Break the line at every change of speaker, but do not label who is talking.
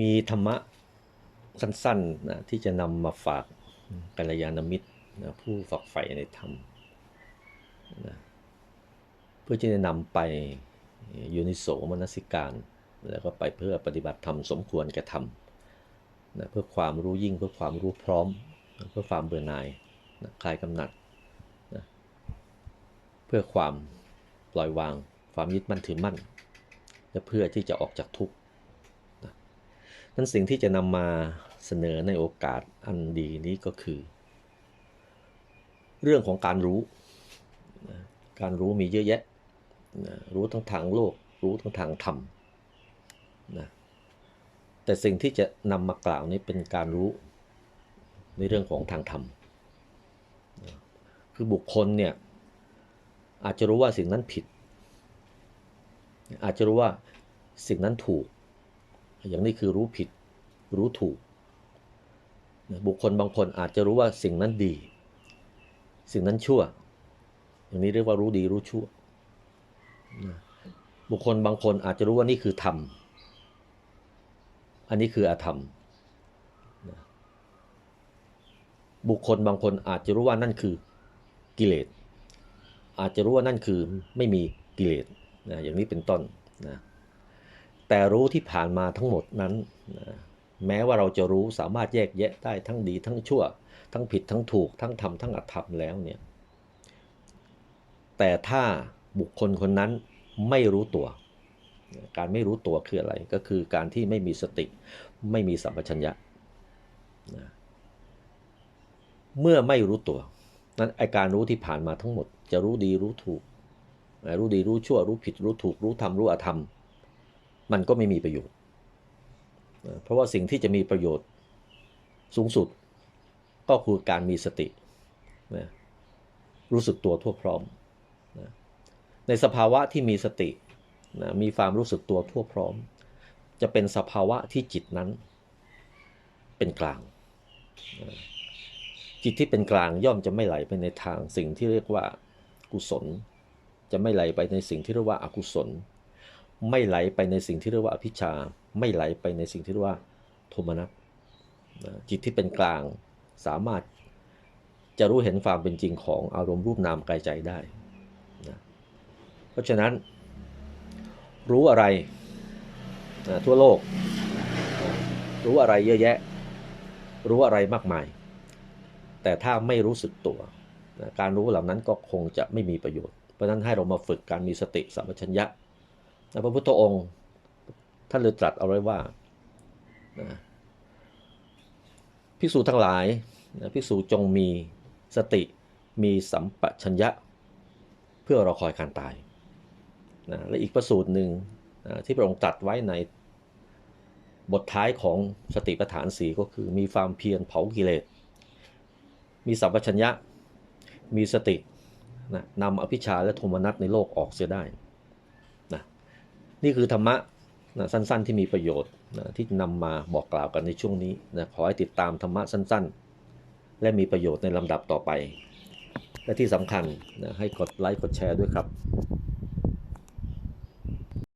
มีธรรมะสั้นๆนะที่จะนำมาฝากกัลยาณมิตรนะผู้ฝักใฝ่ในธรรมนะเพื่อที่จะนำไปยูนิโสมนสิการ แล้วก็ไปเพื่อปฏิบัติธรรมสมควรแก่ธรรมนะเพื่อความรู้ยิ่งเพื่อความรู้พร้อมนะเพื่อความเบื่อหน่ายนะคลายกำหนัดนะเพื่อความปล่อยวาง ความยึดมั่นถือมั่น และเพื่อที่จะออกจากทุกข์ นั้นสิ่งที่จะนำมาเสนอในโอกาสอันดีนี้ก็คือ เรื่องของการรู้ การรู้มีเยอะแยะ รู้ทั้งทางโลก รู้ทั้งทางธรรมนะแต่สิ่งที่จะนำมากล่าวนี้เป็นการรู้ในเรื่องของทางธรรม คือบุคคลเนี่ยอาจจะรู้ว่าสิ่งนั้นผิด อาจจะรู้ว่าสิ่งนั้นถูก อย่างนี้คือรู้ผิดรู้ถูก บุคคลบางคนอาจจะรู้ว่าสิ่งนั้นดี สิ่งนั้นชั่ว อย่างนี้เรียกว่ารู้ดีรู้ชั่ว บุคคลบางคนอาจจะรู้ว่านี่คือธรรม อันนี้คืออาธรรม บุคคลบางคนอาจจะรู้ว่านั่นคือกิเลส อาจจะรู้ว่านั่นคือไม่มีกิเลสนะอย่างนี้เป็นต้นนะ แต่รู้ที่ผ่านมาทั้งหมดนั้นนะแม้ว่าเราจะรู้สามารถแยกแยะได้ทั้งดีทั้งชั่ว ทั้งผิดทั้งถูกทั้งธรรมทั้งอธรรมแล้วเนี่ยแต่ถ้าบุคคลคนนั้นไม่รู้ตัว การไม่รู้ตัวคืออะไรก็คือการที่ไม่มีสติ ไม่มีสัมปชัญญะนะเมื่อไม่รู้ตัว นั้นไอการรู้ที่ผ่านมาทั้งหมด จะรู้ดีรู้ถูก รู้ดีรู้ชั่ว รู้ผิดรู้ถูก รู้ธรรมรู้อธรรม มันก็ไม่มีประโยชน์ เพราะว่าสิ่งที่จะมีประโยชน์สูงสุดก็คือการมีสตินะรู้สึกตัวทั่วพร้อมนะในสภาวะที่มีสตินะมีความรู้สึกตัวทั่วพร้อม จะเป็นสภาวะที่จิตนั้นเป็นกลางนะจิตที่เป็นกลางย่อมจะไม่ไหลไปในทางสิ่งที่เรียกว่ากุศล จะไม่ไหลไปในสิ่งที่เรียกว่าอากุศล ไม่ไหลไปในสิ่งที่เรียกว่าอภิชา ไม่ไหลไปในสิ่งที่เรียกว่าโทมนัสจิตที่เป็นกลางสามารถจะรู้เห็นความเป็นจริงของอารมณ์รูปนามกายใจได้นะเพราะฉะนั้น รู้อะไรนะทั่วโลก รู้อะไรเยอะแยะ รู้อะไรมากมาย แต่ถ้าไม่รู้สึกตัวนะการรู้เหล่านั้นก็คงจะไม่มีประโยชน์ เพราะฉะนั้นให้เรามาฝึกการมีสติสัมปชัญญะ พระพุทธองค์ ท่านเลยตรัสเอาไว้ว่าภิกษุทั้งหลายภิกษุจงมีสติมีสัมปชัญญะ เพื่อราคอยการตายนะและอีกประสูตรหนึ่งนะที่พระองค์ตรัสไว้ในบทท้ายของสติปัฏฐานสีก็คือมีความเพียรเผากิเลส มีสัมปชัญญะ มีสตินะนำอภิชาและโทมนัสในโลกออกเสียได้ นี่คือธรรมะนะสั้นๆ ที่มีประโยชน์นะที่นำมาบอกกล่าวกันในช่วงนี้นะขอให้ติดตามธรรมะสั้นๆ และมีประโยชน์ในลำดับต่อไป และที่สำคัญนะให้กดไลค์กดแชร์ด้วยครับ